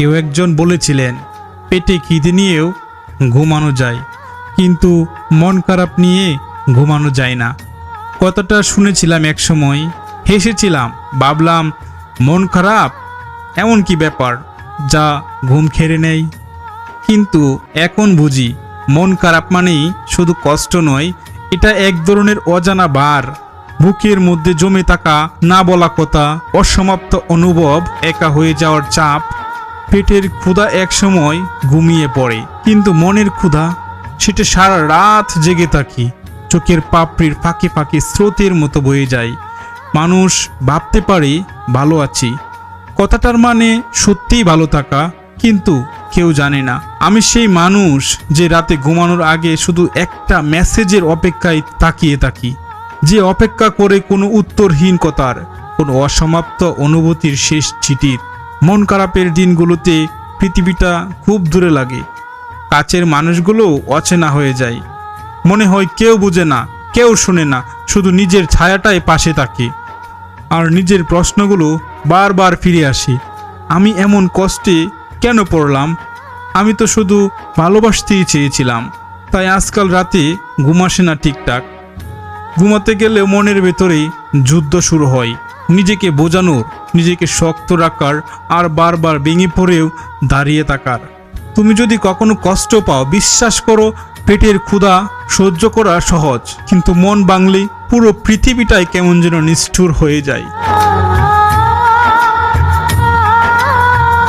কেউ একজন বলেছিলেন, পেটে খিদে নিয়েও ঘুমানো যায়, কিন্তু মন খারাপ নিয়ে ঘুমানো যায় না। কথাটা শুনেছিলাম এক সময়, হেসেছিলাম, ভাবলাম, মন খারাপ? এমন কি ব্যাপার যা ঘুম খেড়ে নেই কিন্তু এখন বুঝি, মন খারাপ মানেই শুধু কষ্ট নয়, এটা এক ধরনের অজানা বার বুকের মধ্যে জমে থাকা না বলা কথা, অসমাপ্ত অনুভব, একা হয়ে যাওয়ার চাপ পেটের ক্ষুধা একসময় ঘুমিয়ে পড়ে। কিন্তু মনের ক্ষুধা, সেটা সারা রাত জেগে থাকি। চোখের পাপড়ির ফাঁকে ফাঁকে স্রোতের মতো বয়ে যায়। মানুষ ভাবতে পারে, ভালো আছি। কথাটার মানে সত্যিই ভালো থাকা, কিন্তু কেউ জানে না। আমি সেই মানুষ যে রাতে ঘুমানোর আগে শুধু একটা মেসেজের অপেক্ষায় তাকিয়ে থাকি। যে অপেক্ষা করে কোনো উত্তরহীন কথার, কোনো অসমাপ্ত অনুভূতির শেষ চিঠির। মন খারাপের দিনগুলোতে পৃথিবীটা খুব দূরে লাগে। কাছের মানুষগুলো অচেনা হয়ে যায়। মনে হয় কেউ বুঝে না, কেউ শোনে না, শুধু নিজের ছায়াটাই পাশে থাকে। আর নিজের প্রশ্নগুলো বারবার ফিরে আসে, আমি এমন কষ্টে কেন পড়লাম? আমি তো শুধু ভালোবাসতেই চেয়েছিলাম, তাই আজকাল রাতে ঘুমাসে না ঠিকঠাক। ঘুমাতে গেলে মনের ভেতরেই যুদ্ধ শুরু হয়। নিজেকে বোঝানোর নিজেকে শক্ত রাখার, আর বারবার ভেঙে পড়েও দাঁড়িয়ে থাকার। তুমি যদি কখনো কষ্ট পাও, বিশ্বাস করো, পেটের ক্ষুধা সহ্য করা সহজ। কিন্তু মন বাংলে পুরো পৃথিবীটাই কেমন যেন নিষ্ঠুর হয়ে যায়।